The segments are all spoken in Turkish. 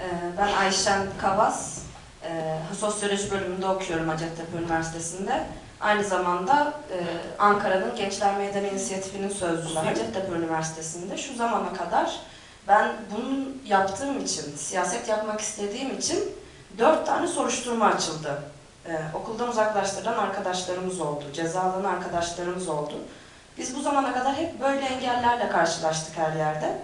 Ee, Ben Ayşen Kavas, Ee, sosyoloji bölümünde okuyorum Hacettepe Üniversitesi'nde. Aynı zamanda e, Ankara'nın Gençler Meydanı İnisiyatifi'nin sözcüsü Hacettepe Üniversitesi'nde. Şu zamana kadar ben bunu yaptığım için, siyaset yapmak istediğim için dört tane soruşturma açıldı. Ee, Okuldan uzaklaştırılan arkadaşlarımız oldu, cezalanan arkadaşlarımız oldu. Biz bu zamana kadar hep böyle engellerle karşılaştık her yerde.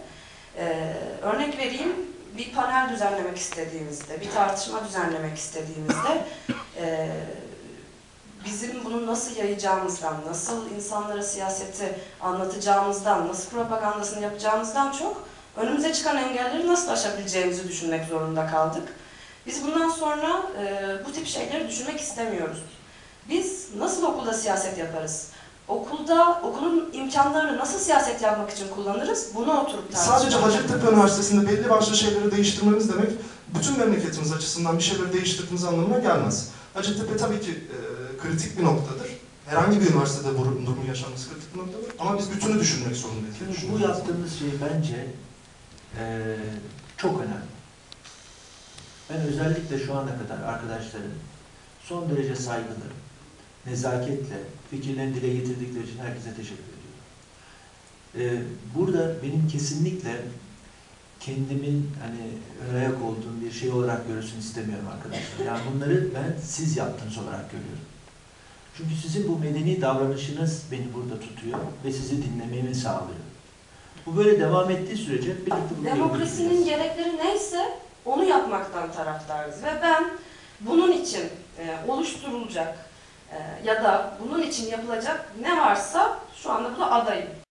Ee, örnek vereyim, bir panel düzenlemek istediğimizde, bir tartışma düzenlemek istediğimizde e, bizim bunu nasıl yayacağımızdan, nasıl insanlara siyaseti anlatacağımızdan, nasıl propagandasını yapacağımızdan çok önümüze çıkan engelleri nasıl aşabileceğimizi düşünmek zorunda kaldık. Biz bundan sonra e, bu tip şeyleri düşünmek istemiyoruz. Biz nasıl okulda siyaset yaparız? Okulda okulun imkanlarını nasıl siyaset yapmak için kullanırız? Bunu oturup tartışmak. Sadece Hacettepe Üniversitesi'nde belli başlı şeyleri değiştirmemiz demek, bütün memleketimiz açısından bir şeyleri değiştirdiğimiz anlamına gelmez. Hacettepe tabii ki e, kritik bir noktadır. Herhangi bir üniversitede bu durumun yaşanması kritik bir noktadır. Ama biz bütünü düşünmek zorundayız. Şimdi bu yaptığımız şey bence eee, çok önemli. Ben özellikle şu ana kadar arkadaşların son derece saygılı, nezaketle fikirlerini dile getirdikleri için herkese teşekkür ediyorum. Eee, burada benim kesinlikle kendimin hani ön ayak olduğum bir şey olarak görülsün istemiyorum arkadaşlar. Yani bunları ben siz yaptınız olarak görüyorum. Çünkü sizin bu medeni davranışınız beni burada tutuyor ve sizi dinlememi sağlıyor. Bu böyle devam ettiği sürece birlikte Demokrasinin gerekleri neyse onu yapmaktan taraftarız. Ve ben bunun için e, oluşturulacak ya da bunun için yapılacak ne varsa şu anda burada adayım.